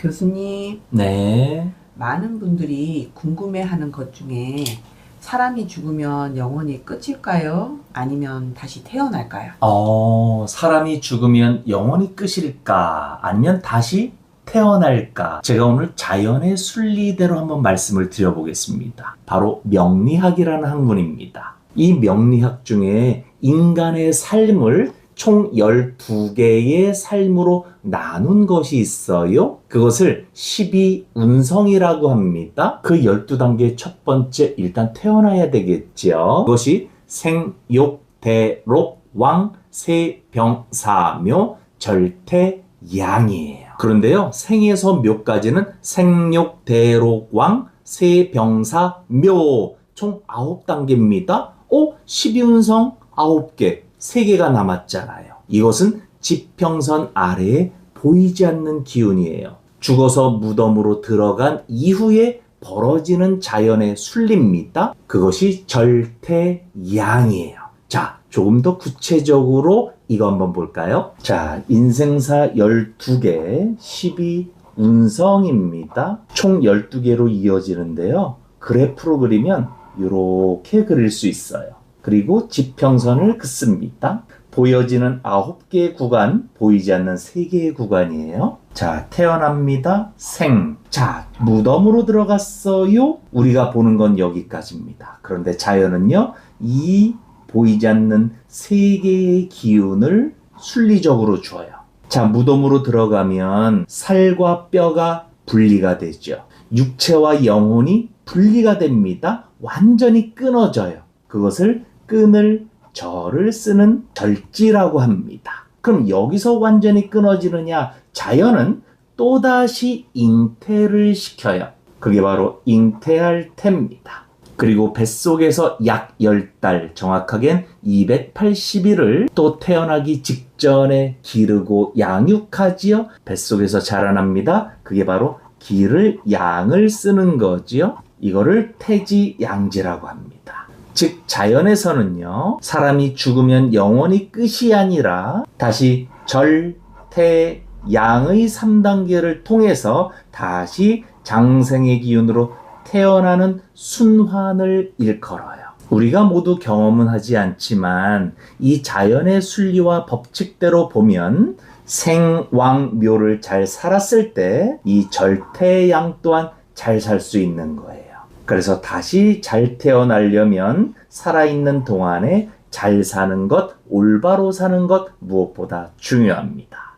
교수님, 네. 많은 분들이 궁금해하는 것 중에 사람이 죽으면 영원히 끝일까요? 아니면 다시 태어날까요? 어, 사람이 죽으면 영원히 끝일까? 아니면 다시 태어날까? 제가 오늘 자연의 순리대로 한번 말씀을 드려보겠습니다. 바로 명리학이라는 학문입니다. 이 명리학 중에 인간의 삶을 총 12개의 삶으로 나눈 것이 있어요. 그것을 12운성이라고 합니다. 그 12단계 첫 번째 일단 태어나야 되겠죠. 그것이 생욕, 대록, 왕, 세병 사묘, 절태, 양이에요. 그런데요, 생에서 묘까지는 생욕, 대록, 왕, 세병사, 묘, 총 9단계입니다. 어? 12운성 9개, 3개가 남았잖아요. 이것은 지평선 아래에 보이지 않는 기운이에요. 죽어서 무덤으로 들어간 이후에 벌어지는 자연의 순리입니다. 그것이 절태양이에요. 자, 조금 더 구체적으로 이거 한번 볼까요? 자, 인생사 12개, 12 운성입니다. 총 12개로 이어지는데요. 그래프로 그리면 이렇게 그릴 수 있어요. 그리고 지평선을 긋습니다. 보여지는 9개의 구간, 보이지 않는 3개의 구간이에요. 자, 태어납니다. 생. 자, 무덤으로 들어갔어요. 우리가 보는 건 여기까지입니다. 그런데 자연은요, 이 보이지 않는 3개의 기운을 순리적으로 줘요. 자, 무덤으로 들어가면 살과 뼈가 분리가 되죠. 육체와 영혼이 분리가 됩니다. 완전히 끊어져요. 그것을 끈을 절을 쓰는 절지라고 합니다. 그럼 여기서 완전히 끊어지느냐? 자연은 또다시 잉태를 시켜요. 그게 바로 잉태할 태입니다. 그리고 뱃속에서 약 10달, 정확하게는 280일을 또 태어나기 직전에 기르고 양육하지요. 뱃속에서 자라납니다. 그게 바로 기를 양을 쓰는 거지요. 이거를 태지 양지라고 합니다. 즉 자연에서는요 사람이 죽으면 영원히 끝이 아니라 다시 절, 태, 양의 3단계를 통해서 다시 장생의 기운으로 태어나는 순환을 일컬어요. 우리가 모두 경험은 하지 않지만 이 자연의 순리와 법칙대로 보면 생왕묘를 잘 살았을 때 이 절태양 또한 잘 살 수 있는 거예요. 그래서 다시 잘 태어나려면 살아있는 동안에 잘 사는 것, 올바로 사는 것 무엇보다 중요합니다.